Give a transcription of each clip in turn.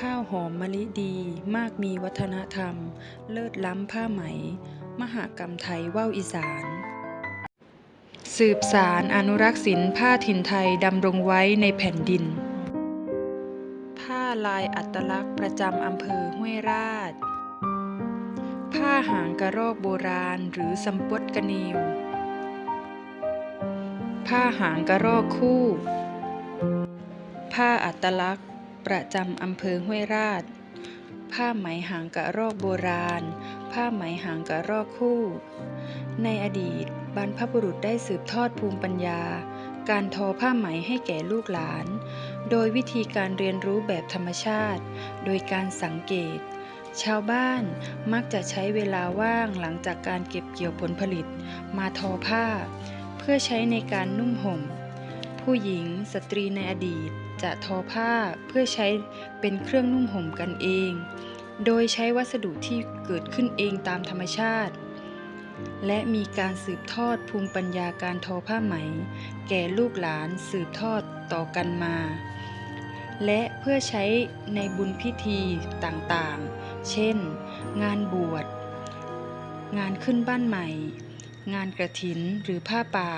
ข้าวหอมมะลิดีมากมีวัฒนธรรม เลิศล้ำผ้าไหม มหากรรมไทยว่าวอีสาน สืบสารอนุรักษ์ศิลป์ผ้าถิ่นไทยดำรงไว้ในแผ่นดิน ผ้าลายอัตลักษณ์ประจำอำเภอห้วยราช ผ้าหางกระรอกโบราณหรือสำปดกระนิวผ้าหางกระรอกคู่ ผ้าอัตลักษณ์ ประจำอำเภอห้วยราช ผ้าไหมหางกระรอกโบราณ ผ้าไหมหางกระรอกคู่ ในอดีตบรรพบุรุษได้สืบทอดภูมิปัญญา การทอผ้าไหมให้แก่ลูกหลาน โดยวิธีการเรียนรู้แบบธรรมชาติ โดยการสังเกต ชาวบ้านมักจะใช้เวลาว่างหลังจากการเก็บเกี่ยวผลผลิต มาทอผ้า เพื่อใช้ในการนุ่งห่ม ผู้หญิงสตรีในอดีตจะทอผ้าเพื่อใช้เป็นเครื่องนุ่งห่มกันเอง โดยใช้วัสดุที่เกิดขึ้นเองตามธรรมชาติ และมีการสืบทอดภูมิปัญญาการทอผ้าไหม แก่ลูกหลานสืบทอดต่อกันมา และเพื่อใช้ในบุญพิธีต่างๆ เช่น งานบวช งานขึ้นบ้านใหม่ งานกระถินหรือผ้าป่า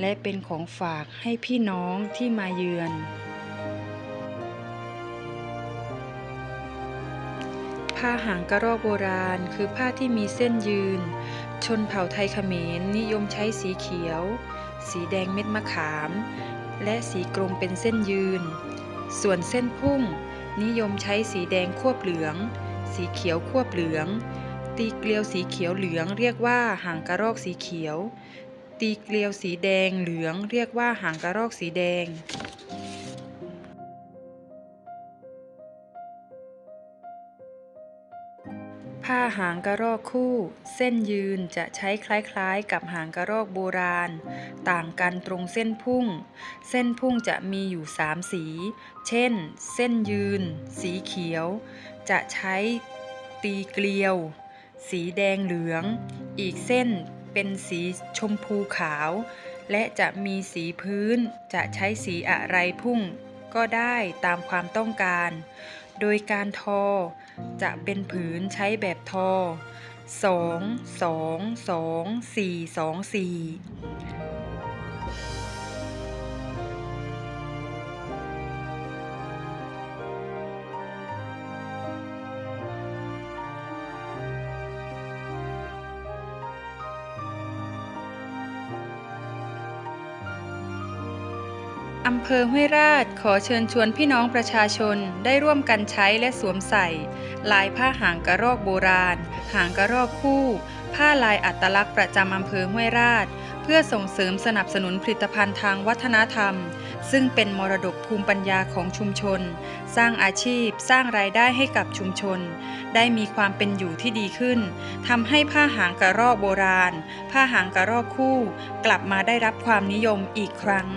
และเป็นของฝากให้พี่น้องที่มาเยือน ผ้าหางกระรอกโบราณ คือผ้าที่มีเส้นยืน ชนเผ่าไทยเขมรนิยมใช้สีเขียว สีแดงเม็ดมะขาม และสีกรมเป็นเส้นยืน ส่วนเส้นพุ่ง นิยมใช้สีแดงควบเหลือง สีเขียวควบเหลืองตีเกลียวสีเขียวเหลืองเรียกว่าหางกระรอกสีเขียว ตีเกลียวสีแดงเหลืองเรียกว่าหางกระรอกสีแดง ผ้าหางกระรอกคู่ เส้นยืนจะใช้คล้ายๆ กับหางกระรอกโบราณ ต่างกันตรงเส้นพุ่ง เส้นพุ่งจะมีอยู่สามสี เช่น เส้นยืน สีเขียว จะใช้ตีเกลียว สีแดงเหลือง อีกเส้น เป็นสีชมพูขาว และจะมีสีพื้น จะใช้สีอะไรพุ่ง ก็ได้ตามความต้องการ โดยการทอ จะเป็นผืนใช้แบบทอ 2 2 2 4 2 4 อำเภอห้วยราชขอเชิญชวนพี่น้องประชาชนได้ร่วมกันใช้และสวมใส่ ลายผ้าหางกระรอกโบราณ หางกระรอกคู่ ผ้าลายอัตลักษณ์ประจำอำเภอห้วยราช เพื่อส่งเสริมสนับสนุนผลิตภัณฑ์ทางวัฒนธรรม ซึ่งเป็นมรดกภูมิปัญญาของชุมชน สร้างอาชีพ สร้างรายได้ให้กับชุมชน ได้มีความเป็นอยู่ที่ดีขึ้นทำให้ผ้าหางกระรอกโบราณ ผ้าหางกระรอกคู่ กลับมาได้รับความนิยมอีกครั้ง